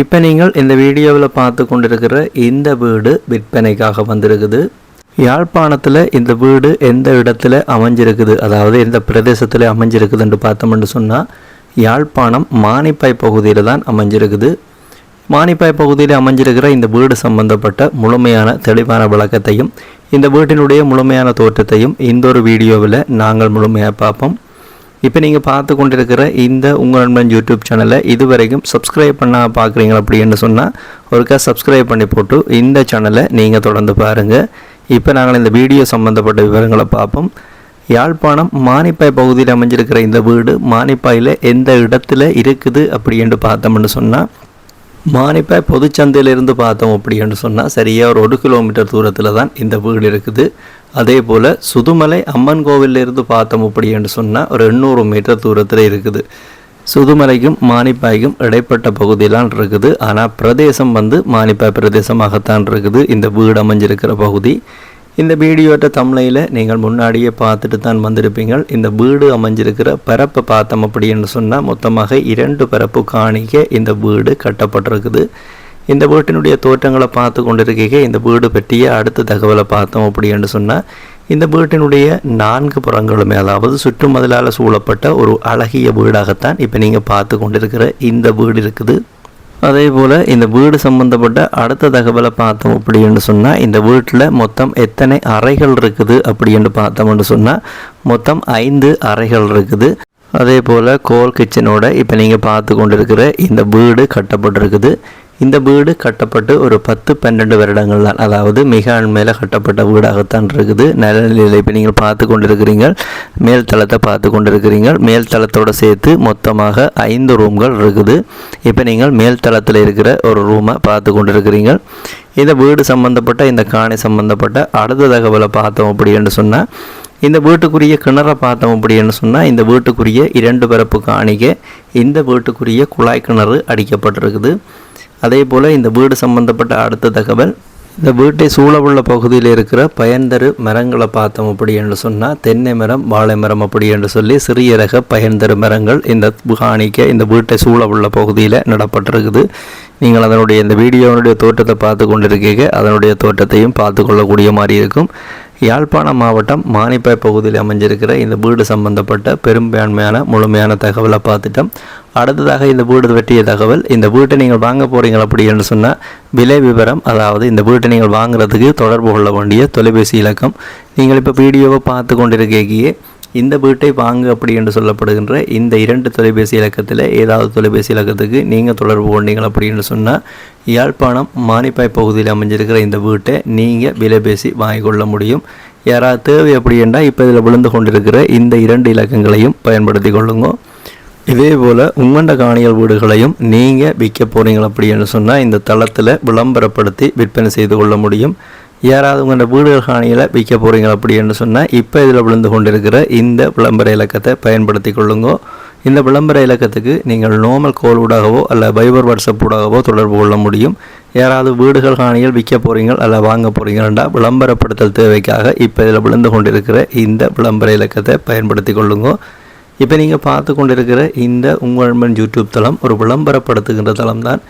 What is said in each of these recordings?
இப்போ நீங்கள் இந்த வீடியோவில் பார்த்து கொண்டிருக்கிற இந்த வீடு விற்பனைக்காக வந்திருக்குது. யாழ்ப்பாணத்தில் இந்த வீடு எந்த இடத்துல அமைஞ்சிருக்குது? அதாவது எந்த பிரதேசத்தில் அமைஞ்சிருக்குதுன்னு பார்த்தோம்னு சொன்னால் யாழ்ப்பாணம் மானிப்பாய் பகுதியில் தான் அமைஞ்சிருக்குது. மானிப்பாய் பகுதியில் அமைஞ்சிருக்கிற இந்த வீடு சம்பந்தப்பட்ட முழுமையான தெளிவான விளக்கத்தையும் இந்த வீட்டினுடைய முழுமையான தோற்றத்தையும் இந்த ஒரு வீடியோவில் நாங்கள் முழுமையாக பார்ப்போம். இப்போ நீங்கள் பார்த்து கொண்டிருக்கிற இந்த உங்கள் நண்பன் யூடியூப் சேனலை இதுவரைக்கும் சப்ஸ்கிரைப் பண்ணால் பார்க்குறீங்க அப்படின்னு சொன்னால் ஒருக்கா சப்ஸ்கிரைப் பண்ணி போட்டு இந்த சேனலை நீங்கள் தொடர்ந்து பாருங்கள் இப்போ நாங்கள் இந்த வீடியோ சம்மந்தப்பட்ட விவரங்களை பார்ப்போம். யாழ்ப்பாணம் மானிப்பாய் பகுதியில் அமைஞ்சிருக்கிற இந்த வீடு மானிப்பாயில் எந்த இடத்துல இருக்குது அப்படின்னு பார்த்தோம்னு சொன்னால் மானிப்பாய் பொதுச்சந்தையிலிருந்து பார்த்தோம் அப்படின்னு சொன்னால் சரியாக ஒரு ஒரு கிலோமீட்டர் தூரத்தில் தான் இந்த வீடு இருக்குது. அதே போல் சுதுமலை அம்மன் கோவிலிருந்து பார்த்தோம் அப்படின்னு சொன்னால் ஒரு எண்ணூறு மீட்டர் தூரத்தில் இருக்குது. சுதுமலைக்கும் மானிப்பாய்க்கும் இடைப்பட்ட பகுதியெலாம் இருக்குது. ஆனால் பிரதேசம் வந்து மானிப்பாய் பிரதேசமாகத்தான் இருக்குது. இந்த வீடு அமைஞ்சிருக்கிற பகுதி. இந்த வீடியோட்ட தமிழையில் நீங்கள் முன்னாடியே பார்த்துட்டு தான் வந்திருப்பீங்க. இந்த வீடு அமைஞ்சிருக்கிற பரப்பை பார்த்தோம் அப்படின்னு சொன்னால் மொத்தமாக இரண்டு பரப்பு காணிக்க இந்த வீடு கட்டப்பட்டிருக்குது. இந்த வீட்டினுடைய தோற்றங்களை பார்த்து கொண்டிருக்க இந்த வீடு பற்றிய அடுத்த தகவலை பார்த்தோம் அப்படின்னு சொன்னால் இந்த வீட்டினுடைய நான்கு புறங்களுமே அதாவது சுற்றுமதிலால் சூழப்பட்ட ஒரு அழகிய வீடாகத்தான் இப்போ நீங்கள் பார்த்து கொண்டிருக்கிற இந்த வீடு இருக்குது. அதே போல் இந்த வீடு சம்மந்தப்பட்ட அடுத்த தகவலை பார்த்தோம் அப்படின்னு சொன்னால் இந்த வீட்டில் மொத்தம் எத்தனை அறைகள் இருக்குது அப்படின்னு பார்த்தோம்னு சொன்னால் மொத்தம் ஐந்து அறைகள் இருக்குது. அதே போல் கோல் கிச்சனோட இப்போ நீங்கள் பார்த்து கொண்டிருக்கிற இந்த வீடு கட்டப்பட்டிருக்குது. இந்த வீடு கட்டப்பட்டு ஒரு பத்து பன்னெண்டு வருடங்கள் தான். அதாவது மிக அண்மையில் கட்டப்பட்ட வீடாகத்தான் இருக்குது. நிலநிலையில் இப்போ நீங்கள் பார்த்து கொண்டிருக்கிறீங்க. மேல் தளத்தை பார்த்து கொண்டிருக்கிறீங்க. மேல் தளத்தோடு சேர்த்து மொத்தமாக ஐந்து ரூம்கள் இருக்குது. இப்போ நீங்கள் மேல் தளத்தில் இருக்கிற ஒரு ரூமை பார்த்து கொண்டிருக்கிறீங்க. இந்த வீடு சம்மந்தப்பட்ட இந்த காணி சம்மந்தப்பட்ட அடுத்த தகவலை பார்த்தோம் அப்படின்னு சொன்னால் இந்த வீட்டுக்குரிய கிணறை பார்த்தோம் அப்படின்னு சொன்னால் இந்த வீட்டுக்குரிய இரண்டு பிறப்பு காணிக்க இந்த வீட்டுக்குரிய குழாய் கிணறு அடிக்கப்பட்டிருக்குது. அதே போல் இந்த வீடு சம்பந்தப்பட்ட அடுத்த தகவல் இந்த வீட்டை சூழவுள்ள பகுதியில் இருக்கிற பயன்தரு மரங்களை பார்த்தோம் அப்படி என்று சொன்னால் தென்னை மரம் வாழை மரம் அப்படி என்று சொல்லி சிறிய ரக பயன்தரு மரங்கள் இந்த காணிக்க இந்த வீட்டை சூழவுள்ள பகுதியில் நடப்பட்டிருக்குது. நீங்கள் அதனுடைய இந்த வீடியோனுடைய தோட்டத்தை பார்த்து கொண்டிருக்கீங்க. அதனுடைய தோட்டத்தையும் பார்த்து கொள்ளக்கூடிய மாதிரி இருக்கும். யாழ்ப்பாணம் மாவட்டம் மானிப்பாய் பகுதியில் அமைஞ்சிருக்கிற இந்த வீடு சம்பந்தப்பட்ட பெரும்பான்மையான முழுமையான தகவலை பார்த்துட்டோம். அடுத்ததாக இந்த வீடு வெட்டிய தகவல் இந்த வீட்டை நீங்கள் வாங்க போகிறீங்க அப்படி என்று சொன்னால் விலை விவரம் அதாவது இந்த வீட்டை நீங்கள் வாங்குறதுக்கு தொடர்பு கொள்ள வேண்டிய தொலைபேசி இலக்கம். நீங்கள் இப்போ வீடியோவை பார்த்து கொண்டிருக்கையே இந்த வீட்டை வாங்கு அப்படி என்று சொல்லப்படுகின்ற இந்த இரண்டு தொலைபேசி இலக்கத்தில் ஏதாவது தொலைபேசி இலக்கத்துக்கு நீங்கள் தொடர்பு கொண்டீங்கள் அப்படின்னு சொன்னால் யாழ்ப்பாணம் மானிப்பாய் பகுதியில் அமைஞ்சிருக்கிற இந்த வீட்டை நீங்கள் விலை பேசி வாங்கிக்கொள்ள முடியும். யாராவது தேவை அப்படி என்றால் இப்போ இதில் விழுந்து கொண்டிருக்கிற இந்த இரண்டு இலக்கங்களையும் பயன்படுத்தி கொள்ளுங்க. இதே போல் உங்கண்ட காணியல் வீடுகளையும் நீங்கள் விற்க போகிறீங்க அப்படின்னு சொன்னால் இந்த தளத்தில் விளம்பரப்படுத்தி விற்பனை செய்து கொள்ள முடியும். யாராவது உங்களோட வீடுகள் காணியில் விற்க போகிறீங்க அப்படின்னு சொன்னால் இப்போ இதில் விழுந்து கொண்டிருக்கிற இந்த விளம்பர இலக்கத்தை பயன்படுத்தி கொள்ளுங்கோ. இந்த விளம்பர இலக்கத்துக்கு நீங்கள் நோமல் கோல் ஊடாகவோ அல்ல பைபர் வாட்ஸ்அப் ஊடாகவோ தொடர்பு கொள்ள முடியும். யாராவது வீடுகள் காணியில் விற்க போகிறீங்க அல்ல வாங்க போகிறீங்கன்னா விளம்பரப்படுத்தல் தேவைக்காக இப்போ இதில் விழுந்து கொண்டிருக்கிற இந்த விளம்பர இலக்கத்தை பயன்படுத்தி கொள்ளுங்கோ. இப்போ நீங்கள் பார்த்து கொண்டிருக்கிற இந்த உங்கள் யூடியூப் தளம் ஒரு விளம்பரப்படுத்துகின்ற தளம் தான்.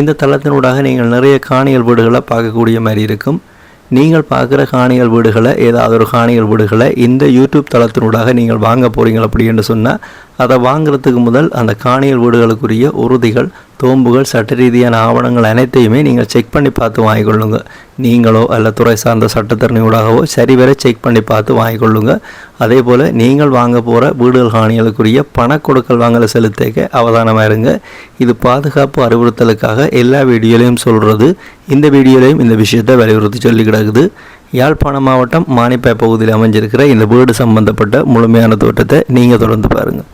இந்த தளத்தினூடாக நீங்கள் நிறைய காணியல் வீடுகளை பார்க்கக்கூடிய மாதிரி இருக்கும். நீங்கள் பார்க்குற காணிகள் வீடுகளை ஏதாவது ஒரு காணிகள் வீடுகளை இந்த யூடியூப் தளத்தினூடாக நீங்கள் வாங்க போகிறீங்க அப்படின்னு சொன்னால் அதை வாங்குறதுக்கு முதல் அந்த காணியல் வீடுகளுக்குரிய உறுதிகள் தோம்புகள் சட்ட ரீதியான ஆவணங்கள் அனைத்தையுமே நீங்கள் செக் பண்ணி பார்த்து வாங்கிக்கொள்ளுங்க. நீங்களோ அல்ல துறை சார்ந்த சட்டத்திறனையூடாகவோ சரிவர செக் பண்ணி பார்த்து வாங்கிக்கொள்ளுங்க. அதே போல் நீங்கள் வாங்க போகிற வீடுகள் காணிகளுக்குரிய பண கொடுக்கல் வாங்கலை செலுத்தேக்க அவதானமாக இருங்க. இது பாதுகாப்பு அறிவுறுத்தலுக்காக எல்லா வீடியோலையும் சொல்கிறது இந்த வீடியோலையும் இந்த விஷயத்தை வலியுறுத்தி சொல்லி கிடக்குது. யாழ்ப்பாணம் மாவட்டம் மானிப்பாய் பகுதியில் அமைஞ்சிருக்கிற இந்த வீடு சம்பந்தப்பட்ட முழுமையான தோட்டத்தை நீங்கள் தொடர்ந்து பாருங்கள்